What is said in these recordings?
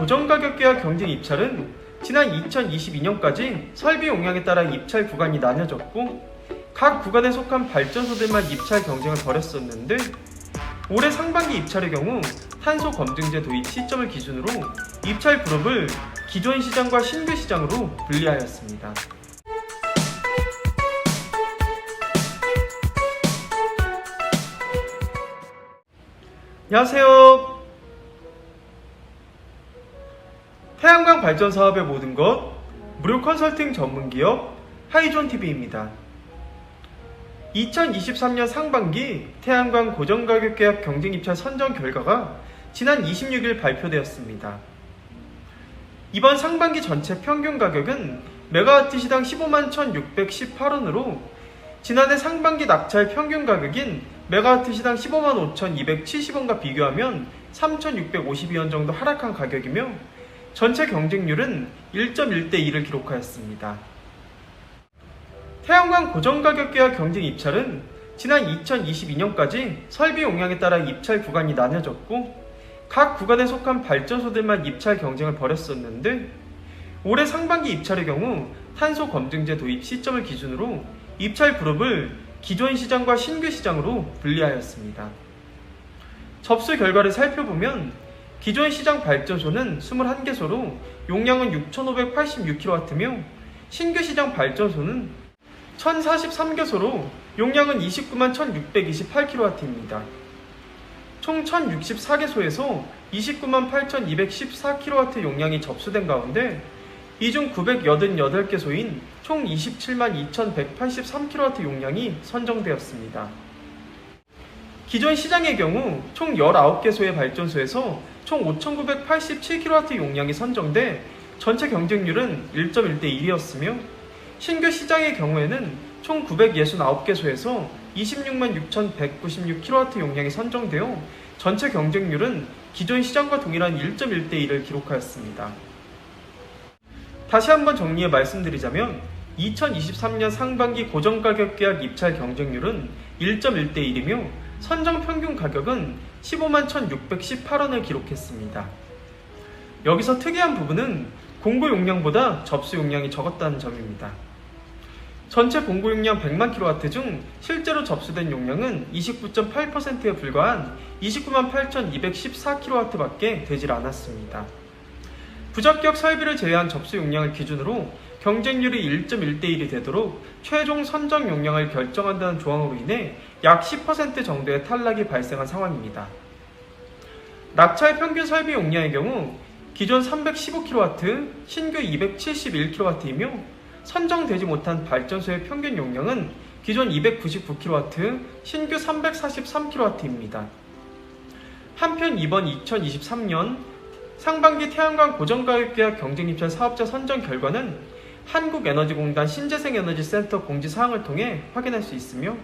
고정가격 계약 경쟁 입찰은 지난 2022년까지 설비 용량에 따라 입찰 구간이 나뉘어졌고 각 구간에 속한 발전소들만 입찰 경쟁을 벌였었는데 올해 상반기 입찰의 경우 탄소 검증제 도입 시점을 기준으로 입찰 그룹을 기존 시장과 신규 시장으로 분리하였습니다. 안녕하세요. 태양광 발전 사업의 모든 것 무료 컨설팅 전문 기업 하이존 TV입니다. 2023년 상반기 태양광 고정가격 계약 경쟁 입찰 선정 결과가 지난 26일 발표되었습니다. 이번 상반기 전체 평균 가격은 메가와트 시당 15만 1,618원으로 지난해 상반기 낙찰 평균 가격인 메가와트 시당 15만 5,270원과 비교하면 3,652원 정도 하락한 가격이며 전체 경쟁률은 1.1대 2를 기록하였습니다. 태양광 고정가격 계약 경쟁 입찰은 지난 2022년까지 설비 용량에 따라 입찰 구간이 나뉘어졌고 각 구간에 속한 발전소들만 입찰 경쟁을 벌였었는데 올해 상반기 입찰의 경우 탄소 검증제 도입 시점을 기준으로 입찰 그룹을 기존 시장과 신규 시장으로 분리하였습니다. 접수 결과를 살펴보면 기존 시장 발전소는 21개소로 용량은 6,586kW며 신규 시장 발전소는 1043개소로 용량은 29만 1628kW입니다. 총 1064개소에서 29만 8214kW 용량이 접수된 가운데 이 중 988개소인 총 27만 2183kW 용량이 선정되었습니다. 기존 시장의 경우 총 19개소의 발전소에서 총 5,987kW 용량이 선정돼 전체 경쟁률은 1.1대 1이었으며 신규 시장의 경우에는 총 969개소에서 26만 6,196kW 용량이 선정되어 전체 경쟁률은 기존 시장과 동일한 1.1대 1을 기록하였습니다. 다시 한번 정리해 말씀드리자면 2023년 상반기 고정가격 계약 입찰 경쟁률은 1.1대 1이며 선정 평균 가격은 15만 1,618원을 기록했습니다. 여기서 특이한 부분은 공고 용량보다 접수 용량이 적었다는 점입니다. 전체 공고 용량 100만 kW 중 실제로 접수된 용량은 29.8%에 불과한 29만 8,214kW밖에 되질 않았습니다. 부적격 설비를 제외한 접수 용량을 기준으로 경쟁률이 1.1대 1이 되도록 최종 선정 용량을 결정한다는 조항으로 인해 약 10% 정도의 탈락이 발생한 상황입니다. 낙차의 평균 설비 용량의 경우 기존 315kW, 신규 271kW이며 선정되지 못한 발전소의 평균 용량은 기존 299kW, 신규 343kW입니다. 한편 이번 2023년 상반기 태양광 고정가격 계약 경쟁 입찰 사업자 선정 결과는 한국에너지공단 신재생에너지센터 공지 사항을 통해 확인할 수 있으며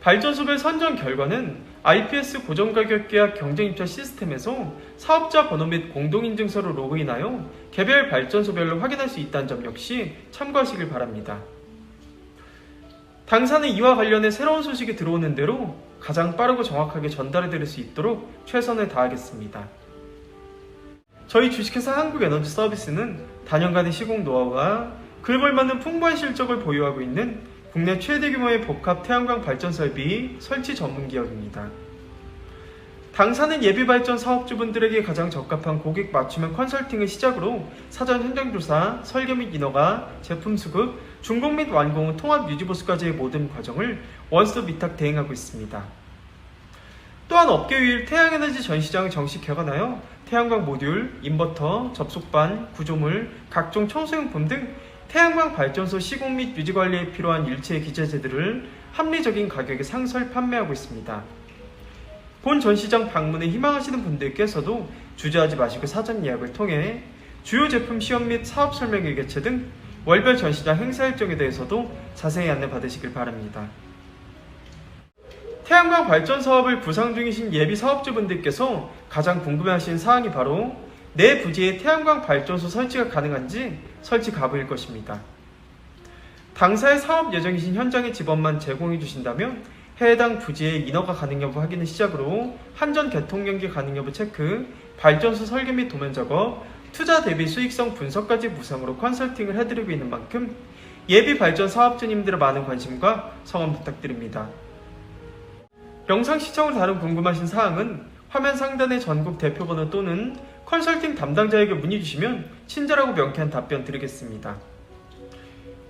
발전소별 선정 결과는 IPS 고정가격 계약 경쟁 입찰 시스템에서 사업자 번호 및 공동인증서로 로그인하여 개별 발전소별로 확인할 수 있다는 점 역시 참고하시길 바랍니다. 당사는 이와 관련해 새로운 소식이 들어오는 대로 가장 빠르고 정확하게 전달해 드릴 수 있도록 최선을 다하겠습니다. 저희 주식회사 한국에너지 서비스는 단연간의 시공 노하우와 글벌맞는 풍부한 실적을 보유하고 있는 국내 최대 규모의 복합 태양광 발전 설비 설치 전문 기업입니다. 당사는 예비 발전 사업주분들에게 가장 적합한 고객 맞춤형 컨설팅을 시작으로 사전 현장 조사, 설계 및 인허가, 제품 수급, 준공 및 완공, 통합 유지 보수까지의 모든 과정을 원스톱 위탁 대행하고 있습니다. 또한 업계 유일 태양에너지 전시장을 정식 개관하여 태양광 모듈, 인버터, 접속반, 구조물, 각종 청소용품 등 태양광 발전소 시공 및 유지 관리에 필요한 일체 기재재들을 합리적인 가격에 상설 판매하고 있습니다. 본 전시장 방문을 희망하시는 분들께서도 주저하지 마시고 사전 예약을 통해 주요 제품 시험 및 사업 설명회 개최 등 월별 전시장 행사 일정에 대해서도 자세히 안내 받으시길 바랍니다. 태양광 발전 사업을 구상 중이신 예비 사업주분들께서 가장 궁금해하시는 사항이 바로 내 부지에 태양광 발전소 설치가 가능한지 설치 가부일 것입니다. 당사의 사업 예정이신 현장의 지번만 제공해 주신다면 해당 부지의 인허가 가능 여부 확인을 시작으로 한전 개통 연계 가능 여부 체크, 발전소 설계 및 도면 작업, 투자 대비 수익성 분석까지 무상으로 컨설팅을 해드리고 있는 만큼 예비 발전 사업주님들의 많은 관심과 성원 부탁드립니다. 영상 시청을 다룬 궁금하신 사항은 화면 상단의 전국 대표 번호 또는 컨설팅 담당자에게 문의 주시면 친절하고 명쾌한 답변 드리겠습니다.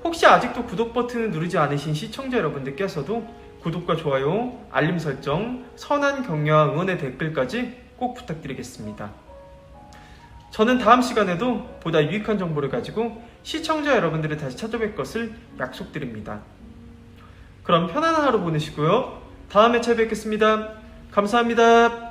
혹시 아직도 구독 버튼을 누르지 않으신 시청자 여러분들께서도 구독과 좋아요, 알림 설정, 선한 격려와 응원의 댓글까지 꼭 부탁드리겠습니다. 저는 다음 시간에도 보다 유익한 정보를 가지고 시청자 여러분들을 다시 찾아뵐 것을 약속드립니다. 그럼 편안한 하루 보내시고요. 다음에 찾아뵙겠습니다. 감사합니다.